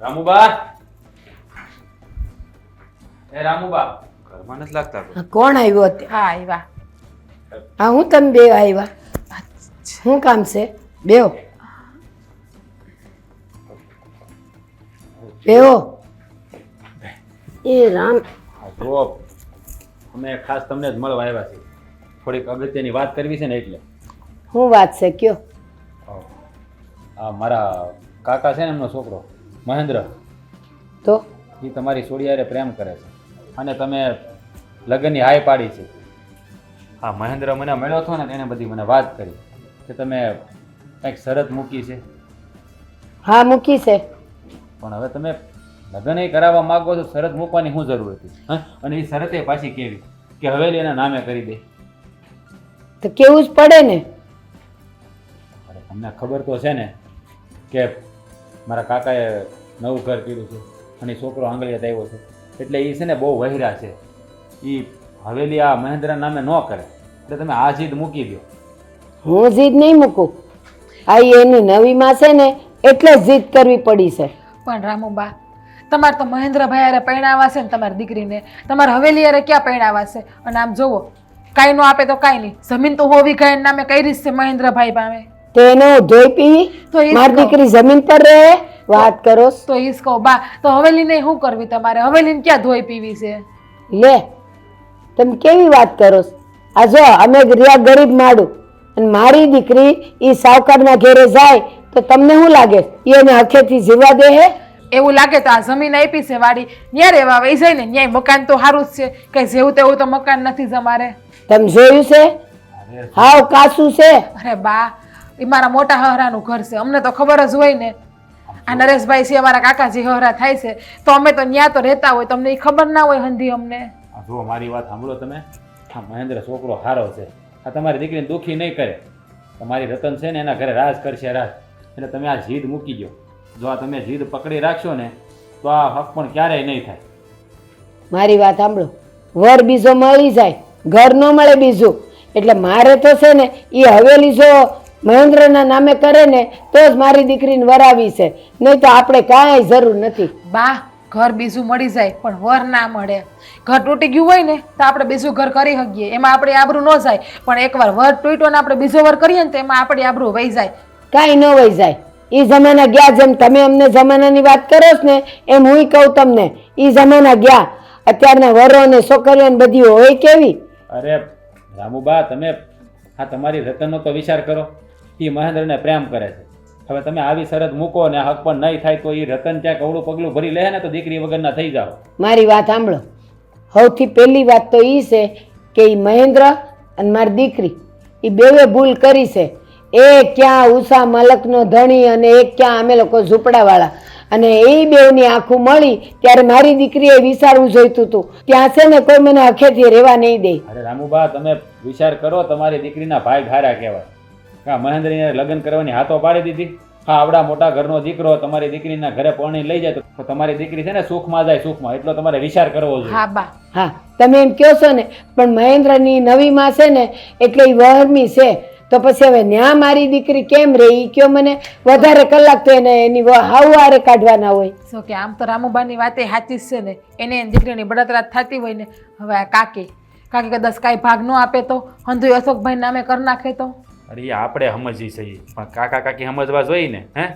રામુબા? એ રામુબા. ઘરમાં નથી લાગતા કોઈ. કોણ આવ્યો અત્યારે? હા આવ્યા. હા હું તમે બે આવ્યા. શું કામ છે? બેહો. બેહો. એ રામ. હા, જુઓ અમે ખાસ તમને જ મળવા આવ્યા છીએ. થોડીક અગત્યની વાત કરવી છે ને એટલે. શું વાત છે કયો? આ મારા કાકા છે ને એમનો છોકરો મહેન્દ્ર. તો? એ તમારી સોડિયારે પ્રેમ કરે છે. અને તમે લગ્નની હાય પાડી છે. હા મહેન્દ્ર મને મળ્યો હતો ને એને બધી મને વાત કરી કે તમે કંઈક શરત મૂકી છે. હા મૂકી છે. પણ હવે તમે લગ્ન એ કરાવવા માંગો છો શરત મૂકવાની શું જરૂર હતી હા? અને એ શરતે પાછી કેવી? કે હવેલી એના નામે કરી દે. તો કેવું જ પડે ને. તમને ખબર તો છે ને કે મારા કાકાએ નવું ઘર કર્યું છે અને છોકરો આંગળીએ આવ્યો છે. એટલે એ છે ને બહુ વહેરા છે. એ હવેલી આ મહેન્દ્ર નામે ન કરે. એટલે તમે આ જીદ મૂકી દો. હું જીદ નહીં મૂકું. આ એની નવીમાં છે ને એટલે જ જીદ કરવી પડી છે. પણ રામુબા તમારે તો મહેન્દ્રભાઈ હારે પરણાવા છે ને તમારી દીકરીને. તમારે હવેલી હારે ક્યાં પરણાવા છે? અને આમ જુઓ કાંઈ ન આપે તો કાંઈ નહીં. જમીન તો હોવી ગાય નામે કઈ રીત છે મહેન્દ્રભાઈ પાસે તો એને હું ધોઈ પીવી તો મારી દીકરી જમીન પર રહે વાત કરો. તો ઈસ કહો બા તો હવેલીને શું કરવી તમારે? હવેલીને ક્યાં ધોઈ પીવી છે? લે તમે કેવી વાત કરો આ જો અમે રહ્યા ગરીબ માડું. અને મારી દીકરી એ સાવકારના ઘેરે જાય તો તમને શું લાગે? એને હખેથી જીવવા દે હે? એવું લાગે તો આ જમીન આપી છે વાડી. ન્યા રહેવા વહી જાય ને ન્યાય મકાન તો સારું જ છે. કઈ જેવું તેવું તો મકાન નથી જમારે તમે જોયું છે? હાવ કાસું છે. અરે બા એ મારા મોટા હહરાનું ઘર છે. અમને તો ખબર જ હોય ને. આ નરેશભાઈ છે અમારા કાકાજી હહરા થાય છે. તો અમે તો ન્યા તો રહેતા હોય તમને એ ખબર ના હોય હંધી અમને. આ જુઓ મારી વાત સાંભળો તમે. આ મહેન્દ્ર છોકરો સારો છે. આ તમારી દીકરીને દુઃખી નહીં કરે. તમારી રતન છે ને એના ઘરે રાજ કરશે રાજ. એટલે તમે આ જીદ મૂકી દો જો આ તમે જીદ પકડી રાખશો ને તો આ હક પણ ક્યારેય નહીં થાય. મારી વાત સાંભળો. વર બીજો મળી જાય ઘર ન મળે બીજું. એટલે મારે તો છે ને એ હવેલી જો મહેન્દ્રના નામે કરે ને તો જ મારી દીકરીને વરાવી છે. નહીં તો આપણે કાંઈ જરૂર નથી. બા ઘર બીજું મળી જાય પણ વર ના મળે. ઘર તૂટી ગયું હોય ને તો આપણે બીજું ઘર કરી શકીએ. એમાં આપણી આબરૂ ન જાય પણ એકવાર વર તૂટ્યો ને આપણે બીજો વર કરીએ ને તો એમાં આપણી આબરૂ વહી જાય. કાંઈ ન વહી જાય. એ જમાના ગયા જેમ તમે અમને જમાનાની વાત કરો છો ને એમ હું કહું તમને. એ જમાના ગયા. અત્યારના વરો ને છોકરીઓ ને બધી હોય કેવી? અરે રામુબા તમે આ તમારી રતનનો તો વિચાર કરો. એ મહેન્દ્રને પ્રેમ કરે છે. હવે તમે આવી શરત મૂકો ને હક પણ નહીં થાય તો એ રતન ત્યાં કવડું પગલું ભરી લે ને તો દીકરી વગરના થઈ જાઓ. મારી વાત સાંભળો. સૌથી પહેલી વાત તો એ છે કે એ મહેન્દ્ર અને મારી દીકરી એ બેવે ભૂલ કરી છે. એ ક્યાં ઉષા મલકનો ધણી અને એક ક્યાં અમે લોકો ઝૂંપડાવાળા. અને એ બેવની આંખું મળી ત્યારે મારી દીકરીએ વિચારવું જોઈતું હતું. ત્યાં છે ને કોઈ મને અખેથી રહેવા નહીં દે. અરે રામુબા તમે વિચાર કરો તમારી દીકરીના ભાઈ ઘારા કહેવાય. હા મહેન્દ્રને લગ્ન કરવાની હાથો પાડી દીધી? હા આવડા મોટા ઘરનો દીકરો તમારી દીકરીના ઘરે પરણી લઈ જાય તો તમારી દીકરી છે ને સુખમાં જાય સુખમાં. એટલો તમારે વિચાર કરવો જોઈએ. હા બા. હા તમે એમ કહો છો ને પણ મહેન્દ્રની નવીમાં છે ને એટલે એ વહરમી છે. તો પછી હવે ન્યા મારી દીકરી કેમ રે એ કયો મને વધારે કલાક તો એને એની હાવ આરે કાઢવાના હોય. સો કે આમ તો રામુબાની વાત એ સાચી જ છે ને એને એની દીકરીની બળતરા થતી હોય ને. હવે આ કાકી કાકી કદાચ કાંઈ ભાગ ન આપે તો હંધુ અશોકભાઈ નામે કરી નાખે તો. અરે એ આપણે સમજી છીએ. પણ કાકા કાકી સમજવા જોઈએ ને હે?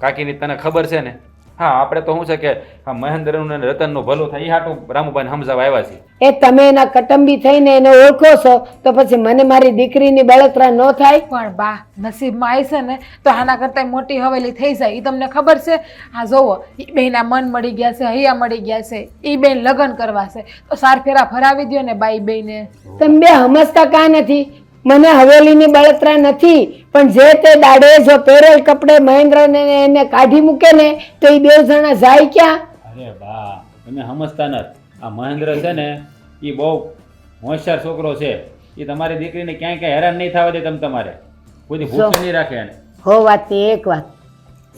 કાકીની તને ખબર છે ને? હા આપણે તો શું છે કે આ મહેન્દ્રનું ને રતનનું ભલું થાય એ હાટું રામુભાઈ સમજાવવા આવ્યા છે એ તમે એના કટંબી થઈને એને ઓળખો છો તો પછી મને મારી દીકરીની બળતરા ન થાય? પણ બા નસીબમાં આવી છે ને તો આના કરતાં મોટી હવેલી થઈ જાય એ તમને ખબર છે? આ જોવો એ બેના મન મળી ગયા છે હૈયા મળી ગયા છે એ બેન લગ્ન કરવા છે તો સાર ફેરા ફરાવી દ્યો ને બાઈ બેને તમે બે સમજતા કાં નથી? મને હવેલીની બળતરા નથી પણ જે તે દાડે જો પહેરેલ કપડે મહેન્દ્રને એને કાઢી મૂકે ને તો એ બે જણા જાય ક્યાં? અરે બા તમે સમજતા નથી. આ મહેન્દ્ર છે ને એ બહુ હોશિયાર છોકરો છે. એ તમારી દીકરીને ક્યાંય ક્યાંય હેરાન નહીં થવા દે તમે તમારે. કોઈ ભૂખ નહીં રાખે એને. હો વાત એક વાત.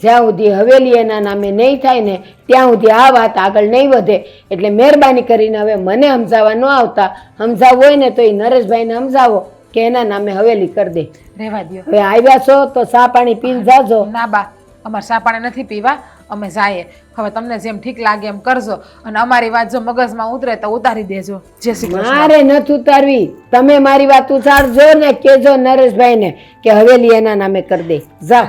જ્યાં સુધી હવેલી એના નામે નહીં થાય ને ત્યાં સુધી આ વાત આગળ નહીં વધે. એટલે મહેરબાની કરીને હવે મને સમજાવવા ન આવતા. સમજાવવું હોય ને તો એ નરેશભાઈને સમજાવો. કે એના નામે હવેલી કરી દે. રહેવા દ્યો. હવે આવ્યા છો તો સા પાણી પીને જાજો. ના બા અમારે સા પાણી નથી પીવા અમે જાઈએ. હવે તમને જેમ ઠીક લાગે એમ કરજો અને અમારી વાત જો મગજમાં ઉતરે તો ઉતારી દેજો. જય શ્રી કૃષ્ણ. મારે નથી ઉતારવી. તમે મારી વાત ઉતારજો ને કેજો નરેશભાઈને કે હવેલી એના નામે કરી દે. જા.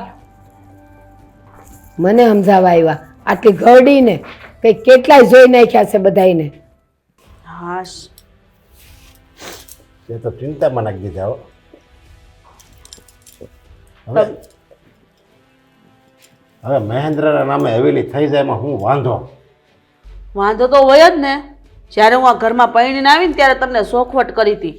મને સમજાવવા આવ્યા. આટલી ઘરડીને કઈ કેટલાય જોઈ નાખ્યા છે બધાયને. હાશ. એ તો ચિંતામાં નાખી દીધા હો. હવે હવે મહેન્દ્રના નામે હવેલી થઈ જાય એમાં હું વાંધો? વાંધો તો હોય જ ને. જ્યારે હું આ ઘરમાં પરણીને આવીને ત્યારે તમને શોખવટ કરી હતી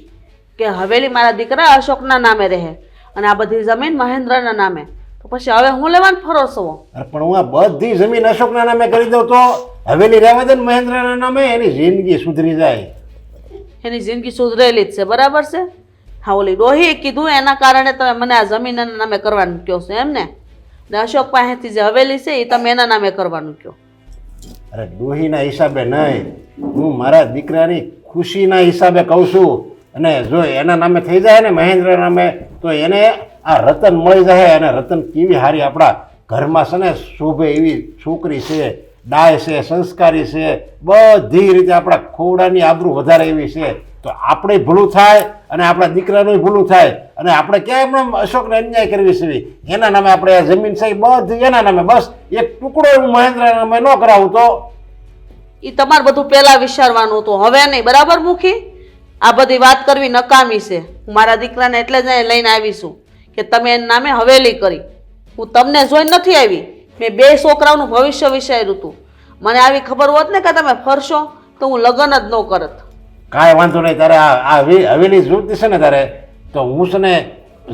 કે હવેલી મારા દીકરા અશોકના નામે રહે અને આ બધી જમીન મહેન્દ્રના નામે. તો પછી હવે હું લેવાનું ફરો છો અરે પણ હું આ બધી જમીન અશોકના નામે કરી દઉં તો હવેલી રહેવા દે ને મહેન્દ્રના નામે એની જિંદગી સુધરી જાય. એની જિંદગી સુધરેલી જ છે. બરાબર છે? હા, ઓલી ડોહીએ કીધું એના કારણે તમે મને આ જમીન એના નામે કરવાનું કહો છો, એમ ને? ને અશોક પાસેથી જે હવેલી છે એ તમે એના નામે કરવાનું કહો. અરે, ડોહીના હિસાબે નહીં. હું મારા દીકરાની ખુશીના હિસાબે કહું છું. અને જો એના નામે થઈ જાય ને મહેન્દ્ર નામે, તો એને આ રતન મળી જાય અને રતન કેવી હારી આપણા ઘરમાં છે ને, શોભે એવી છોકરી છે. ડાય છે, સંસ્કારી છે, બધી રીતે આપણા ખોડાની આબરૂ વધારે એવી છે. તો આપણે ભૂલું થાય અને આપણા દીકરાનું ભૂલું થાય. અને આપણે એમણે અશોકને અન્યાય કરવી છે? એના નામે આપણે આ જમીન છે બધી એના નામે. બસ એક ટુકડો એવું મહેન્દ્ર નામે ન કરાવું તો. એ તમારે બધું પહેલાં વિચારવાનું હતું. હવે નહીં. બરાબર મૂકી આ બધી વાત કરવી નકામી છે. હું મારા દીકરાને એટલે જ લઈને આવીશું કે તમે એના નામે હવેલી કરી. હું તમને જોઈ નથી આવી. મેં બે છોકરાઓનું ભવિષ્ય વિચાર્યું હતું. મને આવી ખબર હોત ને કે તમે ફરશો તો હું લગ્ન જ ન કરત. કાંઈ વાંધો નહીં તારે આ હવેલી જોતી છે ને તારે તો હું છે ને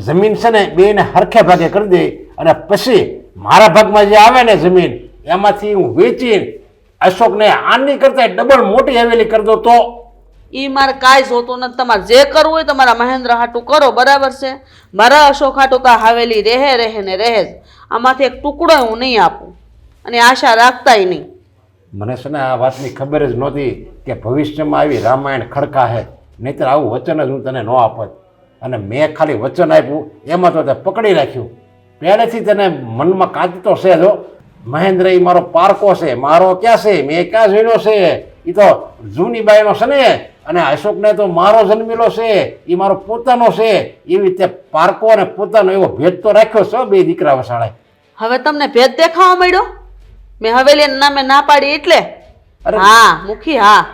જમીન છે ને બેને હરખે ભાગે કરી દઈ અને પછી મારા ભાગમાં જે આવે ને જમીન એમાંથી હું વેચી અશોકને આની કરતા ડબલ મોટી હવેલી કરી દો તો? એ મારે કાંઈ જોતું નથી. તમારે જે કરવું હોય તમારા મહેન્દ્ર હાટું કરો બરાબર છે? મારા અશોક હાટું તો હવેલી રહે રહે ને રહે જ. આમાંથી એક ટુકડો હું નહીં આપું. અને આશા રાખતાય નહીં. મને છે ને આ વાતની ખબર જ નહોતી કે ભવિષ્યમાં આવી રામાયણ ખડકાહે નહીતર આવું વચન જ હું તને ન આપત. અને મેં ખાલી વચન આપ્યું, એમાં તો તે પકડી રાખ્યું. પહેલેથી તને મનમાં કાચતો છે જો મહેન્દ્ર એ મારો પારકો છે. મારો ક્યાં છે? મેં ક્યાં જોયેલો છે? એ તો જૂની બાઈનો છે ને. અને અશોકને તો મારો જન્મેલો છે એ મારો પોતાનો છે એવી રીતે પારકો અને પોતાનો એવો ભેદ તો રાખ્યો છે બે દીકરા વસાળે હવે તમને ભેદ દેખાવા મળ્યો? મેં હવેલી નામે ના પાડી એટલે? અરે. હા મુખી હા.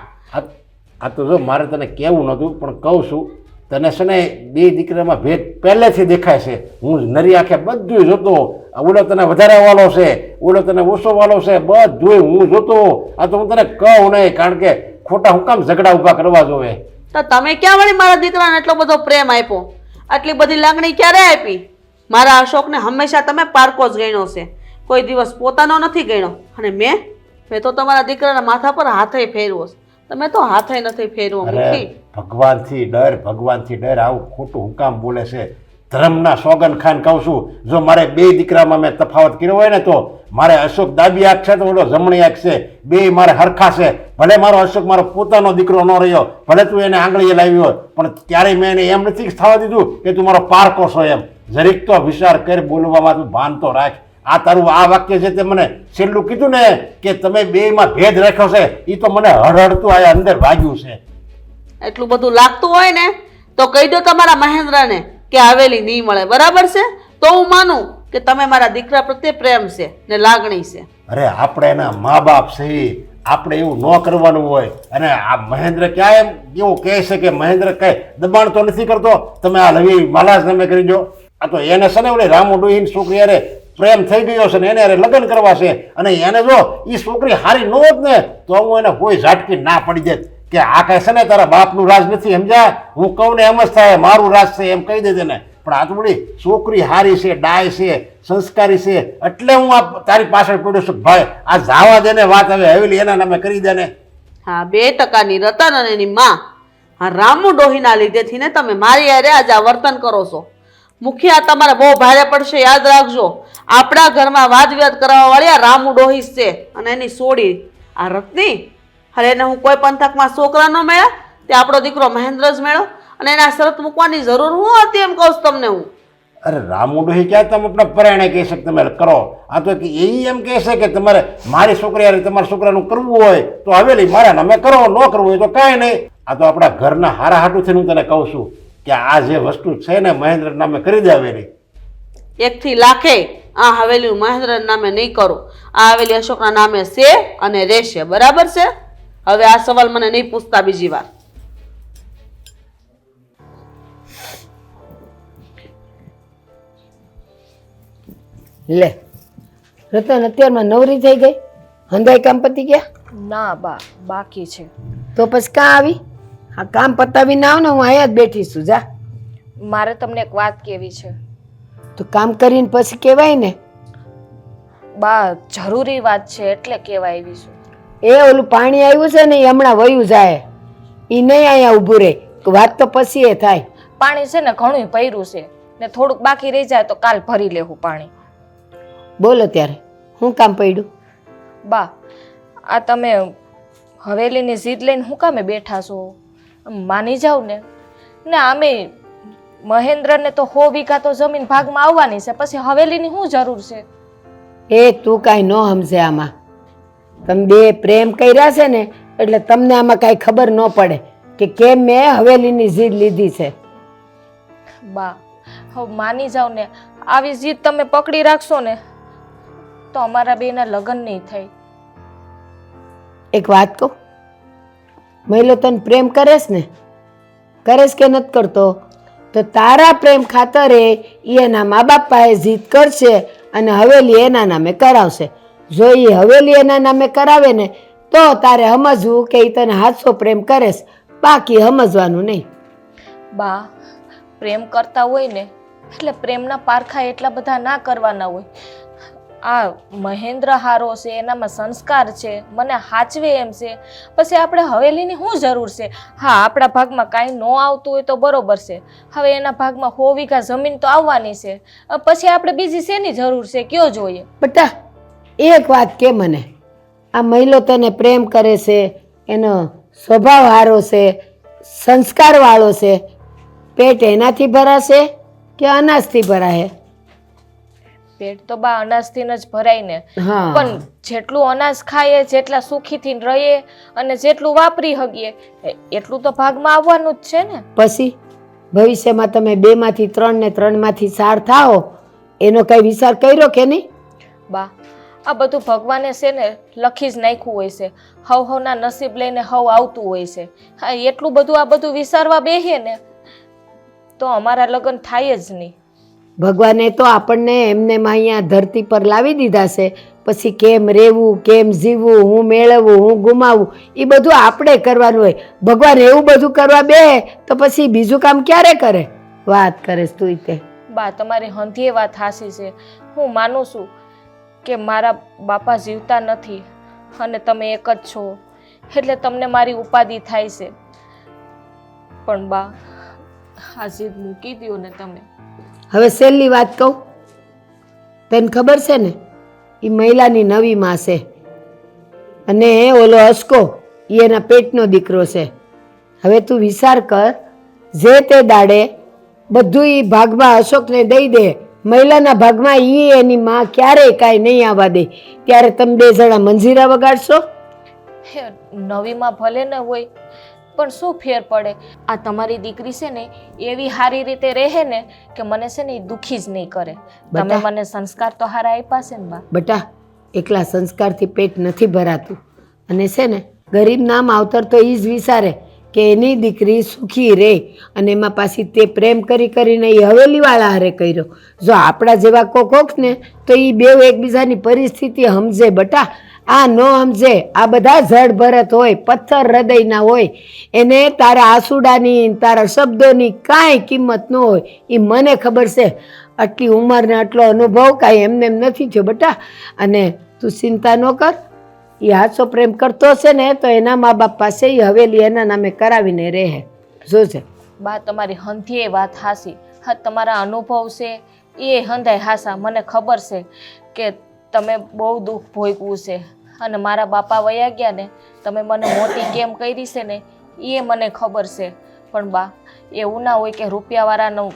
આ તો જો મારે તને કહેવું નહોતું પણ કહું છું તને છે ને બે દીકરામાં ભેદ પહેલેથી દેખાય છે. હું નરી આંખે બધું જોતો ઓલો તને વધારે વાલો છે ઓલો તને ઓછો વાલો છે બધું હું જોતો. આ તો હું તને કહું નહીં કારણ કે ખોટા હું કામ ઝઘડા ઊભા કરવા જોવે. તો તમે ક્યાં વળી મારા દીકરાને એટલો બધો પ્રેમ આપ્યો? આટલી બધી લાગણી ક્યારે આપી? મારા અશોકને હંમેશા તમે પારકો જ ગણ્યો છે. કોઈ દિવસ પોતાનો નથી ગણ્યો. અને મેં? મેં તો તમારા દીકરાના માથા પર હાથે ફેરવો છે. તમે તો હાથે નથી ફેરવો ભગવાનથી ડર ભગવાનથી ડર આવું ખોટું હુકામ બોલે છે. ધર્મના સોગન ખાન કહું છું. જો મારે બે દીકરામાં મેં તફાવત કર્યો હોય ને તો મારે અશોક દાબી આંખ છે તો ઓલો જમણી આંખ છે. બે મારે હરખા છે. ભલે મારો અશોક મારો પોતાનો દીકરો ન રહ્યો, ભલે તું એને આંગળીએ લાવ્યો હોય, પણ ક્યારેય મેં એને એમ નથી થવા દીધું કે તું મારો પારકો છો એમ. જરીક તો વિચાર કર, બોલવામાં તું ભાન તો રાખ. આ તારું આ વાક્ય છે તે મને છેલ્લું કીધું ને કે તમે બેયમાં ભેદ રાખ્યો છે એ તો મને હળહળતું આ અંદર ભાગ્યું છે. એટલું બધું લાગતું હોય ને, તો કહી દો તમારા મહેન્દ્રને કે આવેલી નહીં મળે. બરાબર છે? તો હું માનું કે તમે મારા દીકરા પ્રત્યે પ્રેમ છે ને લાગણી છે. અરે આપણે એના મા બાપ છે આપણે એવું ન કરવાનું હોય. અને આ મહેન્દ્ર ક્યાં એમ એવું કહે છે કે મહેન્દ્ર કઈ દબાણ તો નથી કરતો? તમે આ લવી માલા તમે કરી દો. આ તો એને છે ને ઓલી રામુ ડોહીની છોકરી અરે પ્રેમ થઈ ગયો છે ને એને અરે લગ્ન કરવા છે. અને એને જો એ છોકરી હારી ન હોત ને, તો હું એને કોઈ ઝાટકી ના પડી જાય કે આ કહેશે ને તારા બાપનું રાજ નથી, સમજ્યા? હું કહું ને એમ જ થાય, મારું રાજ છે એમ કહી દેજે તેને. પણ આ તો છોકરી હારી છે, ડાય છે, સંસ્કારી છે, એટલે હું આ તારી પાછળ પડ્યો છું. ભાઈ, આ જાવા દે ને વાત હવે હવેલી, એના નામે કરી દે ને. હા, બે ટકાની રતન અને એની માં. હા, રામુ ડોહીના લીધેથી ને તમે મારી યારે આજે આ વર્તન કરો છો. મુખિયા તમારે બહુ ભારે પડશે, યાદ રાખજો. આપણા ઘરમાં વાદ વિવાદ કરવા વાળી આ રામુ ડોહી છે અને એની સોડી. આ રત્ની હવે એને હું કોઈ પંથકમાં છોકરા ન મળ્યા તે આપણો દીકરો મહેન્દ્ર જ મેળો. અને એના શરત મૂકવાની જરૂર હું હતી એમ કહું છું તમને હું. અરે રામુ એ ક્યાં તમે આપણા પરાયણે કહી શકે તમે કરો. આ તો એ એમ કહે છે કે તમારે મારી છોકરી અરે તમારા છોકરાનું કરવું હોય તો હવેલી મારા નામે કરો ન કરવું હોય તો કાંઈ નહીં. આ તો આપણા ઘરના હારા હાટુથી હું તને કહું છું કે આ જે વસ્તુ છે ને મહેન્દ્ર નામે કરી દે હવેલી એકથી લાખે આ હવેલી મહેન્દ્ર નામે નહીં કરું. આ હવેલી અશોકના નામે છે અને રહેશે. બરાબર છે? હવે આ સવાલ મને નહીં પૂછતા બીજી વાર. લે. રતન અત્યારમાં નવરી થઈ ગઈ. હંધાઈ કામ પતી ગયા? ના બા બાકી છે. તો પછી કાં આવી? આ કામ પતાવીને આવ ને હું અહીંયા જ બેઠી છું જા. મારે તમને એક વાત કેવી છે. તો કામ કરીને પછી કહેવાય ને. બા જરૂરી વાત છે એટલે કહેવાય આવી છું. એ ઓલું પાણી આવ્યું છે ને એ હમણાં વયું જાય. એ નહીં અહીંયા ઊભું રહે. વાત તો પછી એ થાય. પાણી છે ને ઘણું ભર્યું છે. ને થોડુંક બાકી રહી જાય તો કાલ ભરી લેવું પાણી. બોલો ત્યારે હું કામ પડ્યું? બા આ તમે હવેલીની જીદ લઈને હું કામે બેઠા છો? માની જાવ ને? ને આમે મહેન્દ્રને તો હો વીઘા તો જમીન ભાગમાં આવવાની છે પછી હવેલીની શું જરૂર છે? એ તું કાંઈ ન સમજે આમાં. તમે બે પ્રેમ કર્યા છે ને એટલે તમને આમાં કાંઈ ખબર ન પડે કે કેમ મેં હવેલીની જીદ લીધી છે. બા હવે માની જાવ ને આવી જીદ તમે પકડી રાખશો ને તો અમારા બેના લગ્ન નહીં થાય. એક વાત કહું? મહિલો તને પ્રેમ કરેશ ને? કરેશ કે નથી કરતો? તો તારા પ્રેમ ખાતરે એ એના મા બાપ પાસે જીદ કરશે અને હવેલી એના નામે કરાવશે. જો એ હવેલી એના નામે કરાવે ને તો તારે સમજવું કે એ તને હાથસો પ્રેમ કરેશ. બાકી સમજવાનું નહીં. બા પ્રેમ કરતા હોય ને એટલે પ્રેમના પારખા એટલા બધા ના કરવાના હોય. આ મહેન્દ્ર હારો છે, એનામાં સંસ્કાર છે, મને હાચવે એમ છે. પછી આપણે હવેલીની શું જરૂર છે? હા, આપણા ભાગમાં કાંઈ ન આવતું હોય તો બરોબર છે. હવે એના ભાગમાં હો વીઘા જમીન તો આવવાની છે. પછી આપણે બીજી શેની જરૂર છે? કયો જોઈએ? બટા, એક વાત કે મને. આ મહિલો તને પ્રેમ કરે છે, એનો સ્વભાવ હારો છે, સંસ્કારવાળો છે. પેટ એનાથી ભરાશે કે અનાજથી ભરાશે? પેટ તો બા અનાજથી જ ભરાય ને પણ જેટલું અનાજ ખાઈએ જેટલા સુખીથી રહીએ અને જેટલું વાપરી હગીએ એટલું તો ભાગમાં આવવાનું જ છે ને. પછી ભવિષ્યમાં તમે બેમાંથી ત્રણ ને ત્રણમાંથી સાર થાઓ એનો કઈ વિચાર કર્યો કે નહીં? બા આ બધું ભગવાને છે ને લખી જ નાખ્યું હોય છે. હવ હવના નસીબ લઈને હવ આવતું હોય છે. હા એટલું બધું આ બધું વિચારવા બેહીએ ને તો અમારા લગ્ન થાય જ નહીં. ભગવાને તો આપણને એમને અહીંયા ધરતી પર લાવી દીધા છે. પછી કેમ રહેવું, કેમ જીવવું, હું મેળવવું હું ગુમાવું, એ બધું આપણે કરવાનું હોય. ભગવાન એવું બધું કરવા બે, તો પછી બીજું કામ ક્યારે કરે? વાત કરે તું તે. બા, તમારી હંધીએ વાત હાસી છે. હું માનું છું કે મારા બાપા જીવતા નથી અને તમે એક જ છો. એટલે તમને મારી ઉપાધિ થાય છે. પણ બા, આ જીદ મૂકી દો ને તમે. હવે છેલ્લી વાત કહું. તને ખબર છે ને એ મહિલાની નવી માં છે. અને ઓલો અસકો એ એના પેટનો દીકરો છે. હવે તું વિચાર કર, જે તે દાડે બધું એ ભાગમાં અશોકને દઈ દે, મહિલાના ભાગમાં એ એની માં ક્યારેય કાંઈ નહીં આવવા દે. ત્યારે તમે બે જણા મંજીરા વગાડશો? નવીમાં ભલે ન હોય પણ શું ફેર પડે? આ તમારી દીકરી છે ને એવી સારી રીતે રહે ને કે મને છે ને એ દુઃખી જ નહીં કરે. તમે. મને સંસ્કાર તો હારા આપ્યા છે ને બા. બટા એકલા સંસ્કારથી પેટ નથી ભરાતું. અને છે ને ગરીબ નામ આવતર તો એ જ વિચારે કે એની દીકરી સુખી રહે અને એમાં પાછી તે પ્રેમ કરી કરીને એ હવેલીવાળા હારે કર્યો. જો આપણા જેવા કોક હોત ને તો એ બે એકબીજાની પરિસ્થિતિ સમજે બટા. આ ન સમજે. આ બધા જડ ભરત હોય, પથ્થર હૃદયના હોય. એને તારા આસુડાની, તારા શબ્દોની કાંઈ કિંમત ન હોય. એ મને ખબર છે. આટલી ઉંમરને આટલો અનુભવ કાંઈ એમને એમ નથી થયો બટા. અને તું ચિંતા ન કર. એ હાથો પ્રેમ કરતો છે ને, તો એના મા બાપ પાસે એ હવેલી એના નામે કરાવીને રહે. જોજે. બા, તમારી હંધીએ વાત હાસી હા, તમારા અનુભવ છે, એ હંધાય હાસા મને ખબર છે કે તમે બહુ દુઃખ ભોગવું છે. અને મારા બાપા વયા ગયા ને, તમે મને મોટી કેમ કરી છે ને એ મને ખબર છે. પણ બા, એવું ના હોય કે રૂપિયાવાળાનું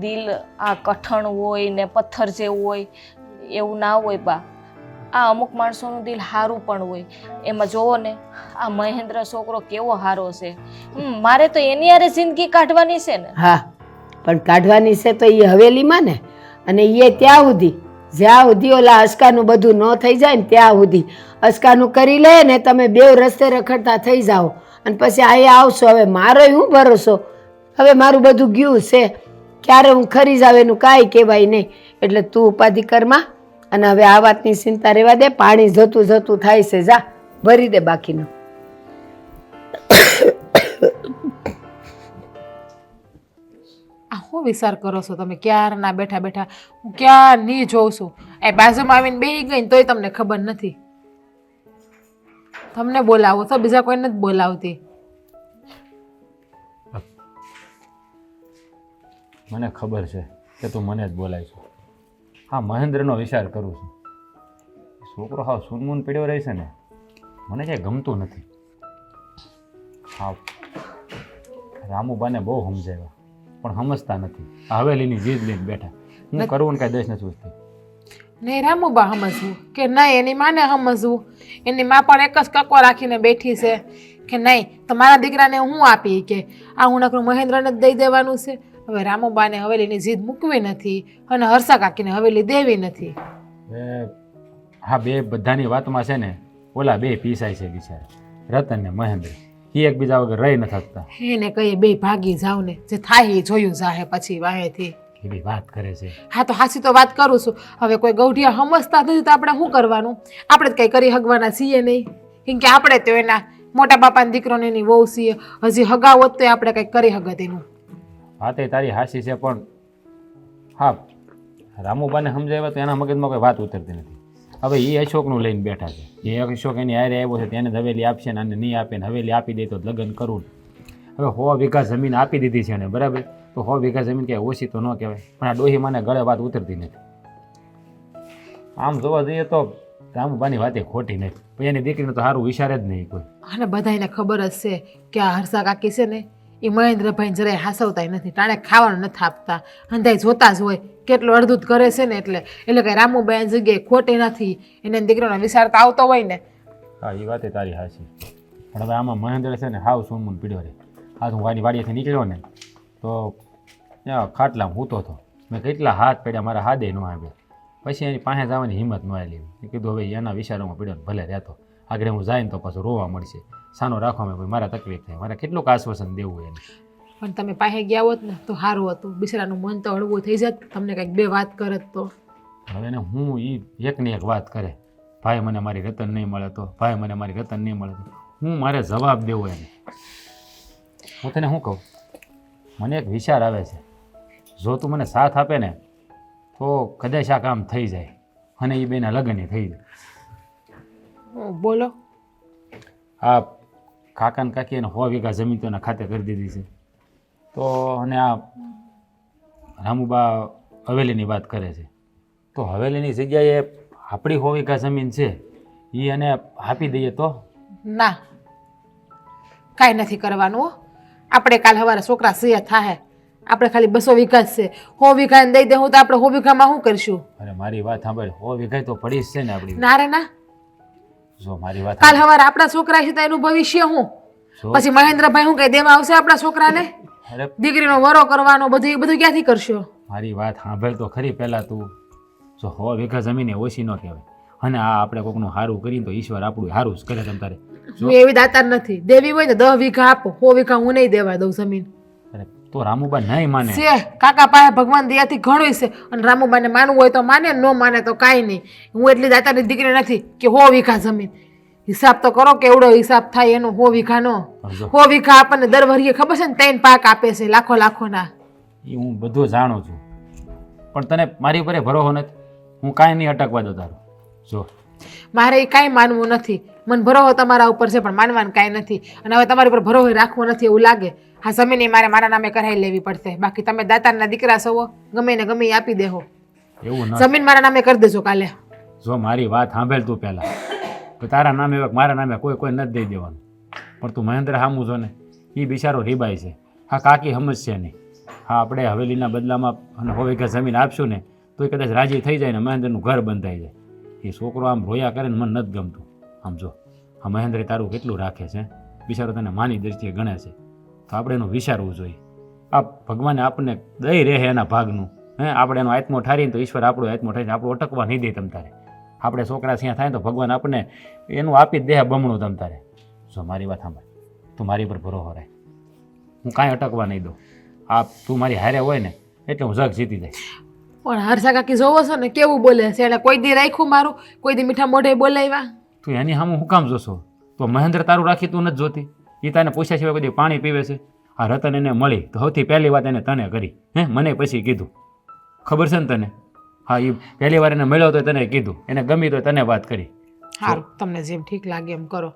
દિલ આ કઠણ હોય ને પથ્થર જેવું હોય, એવું ના હોય બા. આ અમુક માણસોનું દિલ સારું પણ હોય. એમાં જોવો ને, આ મહેન્દ્ર છોકરો કેવો સારો છે. મારે તો એની હારે જિંદગી કાઢવાની છે ને. હા, પણ કાઢવાની છે તો એ હવેલીમાં ને, અને એ ત્યાં સુધી. જ્યાં સુધી ઓલા અસકાનું બધું ન થઈ જાય ને ત્યાં સુધી. અસકાનું કરી લે ને તમે બે રસ્તે રખડતા થઈ જાઓ. અને પછી અહીંયા આવશો, હવે મારો હું ભરોસો? હવે મારું બધું ગયું છે. ક્યારે હું ખરી જાવ એનું કાંઈ કહેવાય નહીં. એટલે તું ઉપાધિ કરમાં અને હવે આ વાતની ચિંતા રહેવા દે. પાણી જતું જતું થાય છે, જા. ભરી દે બાકીનું. શું વિચાર કરો છો તમે? ક્યારના બેઠા બેઠા? હું ક્યારની જોઉં છું? એ બાજુમાં આવીને બે ગઈ તોય તમને ખબર નથી. તમને બોલાવો તો બીજા કોઈ નથી બોલાવતી. મને ખબર છે કે તું મને જ બોલાય છો. હા, મહેન્દ્રનો વિચાર કરું છું. છોકરો હા સુનમૂન પીડ્યો રહે ને, મને ક્યાંય ગમતું નથી. હા રામુબાને બહુ સમજાવ્યા. પણ સમજતા નથી. હવેલીની જીદ લઈને બેઠા. હું કરવું ને કાંઈ દસ નથી સૂચતી નહીં રામુબા સમજવું. કે નહીં એની માને સમજવું. એની માં પણ એક જ કકો રાખીને બેઠી છે કે નહીં તો મારા દીકરાને હું આપી કે? આ હું નકરું મહેન્દ્રને જ દઈ દેવાનું છે. હવે રામુબાને હવેલીની જીદ મૂકવી નથી અને હર્ષા કાકીને હવેલી દેવી નથી. હા બે બધાની વાતમાં છે ને ઓલા બે પીસાય છે બિચારા. રતન ને મહેન્દ્ર. એ એકબીજા વગર રહી ન શકતા. એને કહીએ બે ભાગી જાવ ને. જે થાય એ જોયું જાહે પછી વાહેથી. એ બી વાત કરે છે. હા તો હાસી તો વાત કરું છું. હવે કોઈ ગૌઢિયા સમજતા નથી તો આપણે શું કરવાનું? આપણે જ કંઈ કરી હગવાના છીએ નહીં. કેમ કે આપણે તો એના મોટા બાપાના દીકરોને એની વહુ છીએ. હજી હગાવત તો આપણે કંઈક કરી હગત એનું. હા તે તારી હાસી છે પણ હા રામુબાને સમજાવ્યા તો એના મગજમાં કોઈ વાત ઉતરતી નથી. હવે એ અશોકનું લઈને બેઠા છે. જે અશોક એની હારે આવ્યો છે તેને હવેલી આપશે ને નહીં આપે ને હવેલી આપી દે તો લગ્ન કરું હવે સો વીઘા જમીન આપી દીધી છે એને, બરાબર? તો સો વીઘા જમીન ક્યાંય ઓછી તો ન કહેવાય. પણ આ ડોહી મને ગળે વાત ઉતરતી નથી. આમ જોવા જઈએ તો રામુબાની વાતે ખોટી નથી. પણ એની દીકરીને તો સારું વિચારે જ નહીં કોઈ. અને બધાને ખબર જ છે કે આ હર્ષા કાકી છે ને એ મહેન્દ્રભાઈ જરાય હાસવતાય નથી. ટાણે ખાવાનું નથી આપતા. અંધાઈ જોતા જ હોય. કેટલું અડધું કરે છે ને એટલે. એટલે કે રામુબાઈ જગ્યાએ ખોટી નથી. એને દીકરાનો વિચાર તો આવતો હોય ને. હા એ વાત તારી હાસી પણ હવે આમાં મહેન્દ્ર છે ને હાવ સોમુન પીડ્યો રે. હાથ હું વાડી વાડીએથી નીકળ્યો ને, તો ખાટલા હૂતો હતો. મેં કેટલા હાથ પડ્યા મારા હાથે ન આવ્યા. પછી એની પાસે જવાની હિંમત ન આવી કીધું, હવે એના વિચારોમાં પીડ્યો ભલે રહેતો. આગળ હું જાય ને તો પાછું રોવા મળશે. સાનો રાખવામાં ભાઈ મારા તકલીફ થાય. મારે કેટલું આશ્વાસન દેવું એને? પણ તમે પાસે ગયા હોત ને તો સારું હતું. બિચારાનું મન તો હળવું થઈ જાત. તમને કંઈક બે વાત કરત તો. હવે એને હું એ એકને એક વાત કરે. ભાઈ મને મારી રતન નહીં મળે તો. ભાઈ મને મારી રતન નહીં મળે તો. હું મારે જવાબ દેવો એને. હું તને શું કહું? મને એક વિચાર આવે છે. જો તું મને સાથ આપે ને તો કદાચ આ કામ થઈ જાય. અને એ બેના લગ્ન થઈ જાય. બોલો. આ કાકાને કાકી એને સો વીઘા જમીન તો એના ખાતે કરી દીધી છે. તો અને આ રામુબા હવેલીની વાત કરે છે. તો હવેલીની જગ્યાએ આપણી સો વીઘા જમીન છે એ એને આપી દઈએ તો? ના. કાંઈ નથી કરવાનું હો. આપણે કાલ સવારે છોકરા સિયા થાય આપણે ખાલી બસો વીઘા છે. હો વીઘા દઈ દેવું તો આપણે હો વીઘામાં શું કરશું? અરે મારી વાત સાંભળ હો વીઘા તો પડી જ છે ને આપણી. ના રે ના. જો મારી વાત કાલ હવાર આપણા છોકરા છે તો એનું ભવિષ્ય હું પછી મહેન્દ્રભાઈ શું કઈ દેવા આવશે આપણા છોકરાને? દીકરીનો વરો કરવાનો બધું એ બધું ક્યાંથી કરશો? મારી વાત સાંભળ તો ખરી પહેલા તું. જો હો વીઘા જમીન એ ઓછી ન કહેવાય. અને આ આપણે કોકનું સારું કરીને તો ઈશ્વર આપણું સારું જ કરે તમ તારે. હું એવી દાતાર નથી. દેવી હોય ને દસ વીઘા આપો. હો વીઘા હું નહીં દેવા દઉં જમીન. તો રામુબા નહીં માને. છે કાકા પાસે ભગવાન દયાથી ઘણું છે. અને રામુબાને માનવું હોય તો માને ન માને તો કાંઈ નહીં. હું એટલી દાતાની દીકરી નથી કે હો વીઘા જમીન. હિસાબ તો કરો કેવડો હિસાબ થાય એનો હો વીઘાનો. હો વીઘા આપણને દર વરીએ ખબર છે ને ત્રણ પાક આપે છે લાખો લાખોના. એ હું બધું જાણું છું. પણ તને મારી ઉપર ભરોસો નથી. હું કાંઈ નહીં અટકવા દો તારો. જો. મારે એ કાંઈ માનવું નથી. મને ભરોસો તમારા ઉપર છે પણ માનવાનું કાંઈ નથી. અને હવે તમારી ઉપર ભરોસો રાખવો નથી એવું લાગે. હા જમીન મારે મારા નામે કરાવી લેવી પડશે. બાકી તમે દાતારના દીકરા સવો ગમે ને ગમે આપી દેહો. એવું ન જમીન મારા નામે કરી દેજો કાલે. જો મારી વાત સાંભળ તું પહેલાં. તો તારા નામે હવે મારા નામે કોઈ કોઈ નથી દઈ દેવાનું. પણ તું મહેન્દ્ર હામું છો ને એ બિચારો રીબાય છે. હા કાકી સમજશે નહીં. હા આપણે હવેલીના બદલામાં અને હો વીઘા જમીન આપશું ને તો એ કદાચ રાજી થઈ જાય ને મહેન્દ્રનું ઘર બંધાઈ જાય. એ છોકરો આમ રોયા કરે ને મને નથી ગમતું. આમ જો, આ મહેન્દ્રે તારું કેટલું રાખે છે? બિચારો તને માની દ્રષ્ટિએ ગણે છે. તો આપણે એનું વિચારવું જોઈએ. આ ભગવાને આપણને દઈ રહે એના ભાગનું. હે, આપણે એનો આત્મો ઠારીને તો ઈશ્વર આપણો આત્મો ઠારીને આપણું અટકવા નહીં દે તમ તારે. આપણે છોકરા ત્યાં થાય તો ભગવાન આપણને એનું આપી જ દે બમણું તમ તારે. જો, મારી વાત સાંભળ. તું મારી પર ભરોસો રહે હું કાંઈ અટકવા નહીં દઉં. આ તું મારી હારે હોય ને, એટલે હું જગ જીતી જાય પણ હર્ષા કાકી જોવો છો ને કેવું બોલે છે? એને કોઈ દી રાખ્યું મારું કોઈ દી મીઠા મોઢે બોલાવ્યા. તું એની સામે હું કામ જોશો? તો મહેન્દ્ર તારું રાખી તું નથી જોતી. એ તને પૂછ્યા સિવાય બધી પાણી પીવે છે? આ રતન એને મળી. તો સૌથી પહેલી વાત એને તને કરી. હે મને પછી કીધું. ખબર છે ને તને? હા એ પહેલી વાર એને મળ્યો તો તને કીધું. એને ગમી તો તને વાત કરી. સારું તમને જેમ ઠીક લાગે એમ કરો.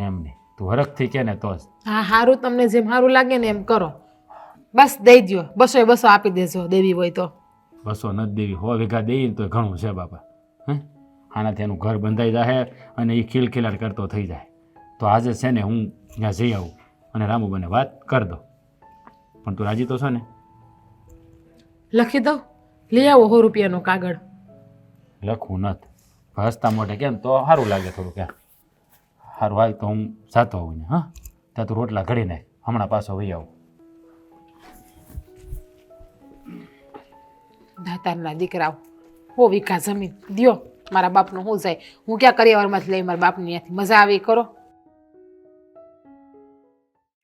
એમ નહીં. તું હરખથી કે ને તો જ. હા સારું તમને જેમ સારું લાગે ને એમ કરો. બસ દઈ દો બસો બસો આપી દેજો દેવી હોય તો. બસો નથી દેવી. હો વીઘા દઈએ તો ઘણું છે બાપા. હે? આનાથી એનું ઘર બંધાઈ જાય અને એ ખીલખીલાટ કરતો થઈ જાય. તો આજે છે ને હું ત્યાં જઈ આવું અને રામુબાને વાત કરી દો. પણ તું રાજી તો છો ને? લખી દઉં? લઈ આવો સો રૂપિયાનો કાગળ. લખવું નથી. હસતા મોઢે કેમ? તો સારું લાગે થોડું કે સારું હાલ તો હું જાતો આવું ને હા? ત્યાં તું રોટલા ઘડી નાખ હમણાં પાછો વહી આવું. દાતારના દીકરાઓ. હો વિકા જમીન દ્યો. મારા બાપનું શું જાય. હું ક્યાં કરિયાવરમાંથી લઈ મારા બાપની ત્યાંથી મજા આવી કરો.